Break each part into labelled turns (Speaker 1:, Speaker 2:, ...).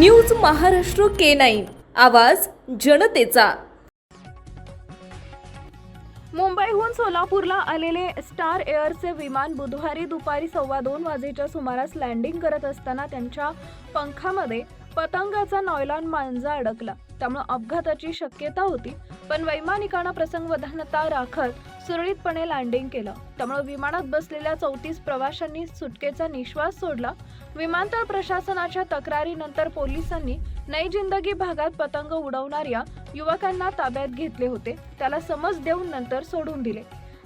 Speaker 1: News Maharashtra K nine. आवाज जनतेचा.
Speaker 2: मुंबईहून सोलापूरला आलेले स्टार एअरचे विमान बुधवारी दुपारी सव्वा दोन वाजेच्या सुमारास लँडिंग करत असताना त्यांच्या पंखामध्ये पतंगाचा नॉयलॉन मांजा अडकला. त्यामुळे अपघाताची शक्यता होती. पण वैमानिकानं प्रसंगवधानता राखत सुरळीतपणे लँडिंग केलं. त्यामुळे विमानात बसलेल्या चौतीस प्रवाशांनी सुटकेचा निश्वास सोडला. विमानतळ प्रशासनाच्या तक्रारीनंतर पोलिसांनी नई जिंदगी भागात पतंग उडवणाऱ्या युवकांना ताब्यात घेतले होते. त्याला समज देऊन नंतर सोडून दिले.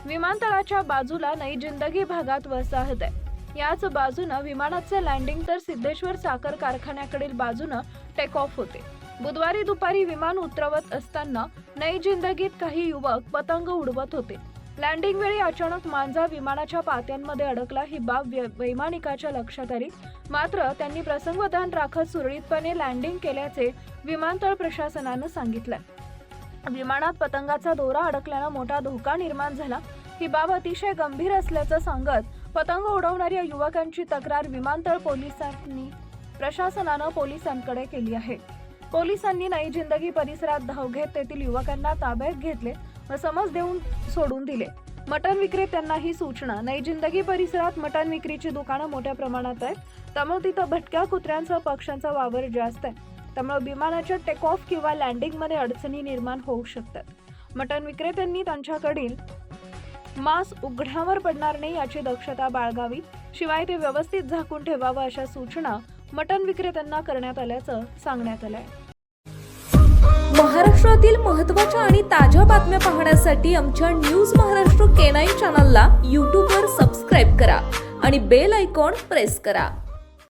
Speaker 2: विमानतळाच्या बाजूला नई जिंदगी भागात वसाहत आहे. याच बाजूनं विमानाचे लँडिंग तर सिद्धेश्वर साखर कारखान्याकडील बाजूनं टेक ऑफ होते. बुधवारी दुपारी विमान उतरवत असताना नई जिंदगीत काही युवक पतंग उडवत होते. लँडिंग वेळी अचानक मांजा विमानाच्या पात्यांमध्ये अडकला ही बाब व्य- वैमानिकाच्या लक्षात आली. मात्र त्यांनी प्रसंगवधान राखत सुरळीतपणे लँडिंग केल्याचे विमानतळ प्रशासनानं सांगितलं. विमानात पतंगाचा दोरा अडकल्यानं मोठा धोका निर्माण झाला. ही बाब अतिशय गंभीर असल्याचं सांगत पतंग उडवणाऱ्या युवकांची तक्रार विमानतळ पोलिसांनी प्रशासनानं पोलिसांकडे केली आहे. पोलिसांनी नाही जिंदगी परिसरात धाव घेत तेथील युवकांना ताब्यात घेतले व समज देऊन सोडून दिले. मटण विक्रेत्यांना ही सूचना. नाही जिंदगी परिसरात मटण विक्रीची दुकानं मोठ्या प्रमाणात आहेत. त्यामुळे तिथं भटक्या कुत्र्यांचा पक्ष्यांचा वावर जास्त आहे. त्यामुळे विमानाच्या टेक ऑफ किंवा लँडिंगमध्ये अडचणी निर्माण होऊ शकतात. मटण विक्रेत्यांनी त्यांच्याकडील मांस उघड्यावर पडणार नाही याची दक्षता बाळगावी. शिवाय ते व्यवस्थित झाकून ठेवावं अशा सूचना मटण विक्रेत्यांना करण्यात आल्याचं सांगण्यात आलंय.
Speaker 1: महाराष्ट्रातील महत्त्वाच्या आणि ताज्या बातम्या पाहण्यासाठी आमच्या न्यूज महाराष्ट्र के नाईन चॅनलला यूट्यूबवर सबस्क्राईब करा आणि बेल आयकॉन प्रेस करा.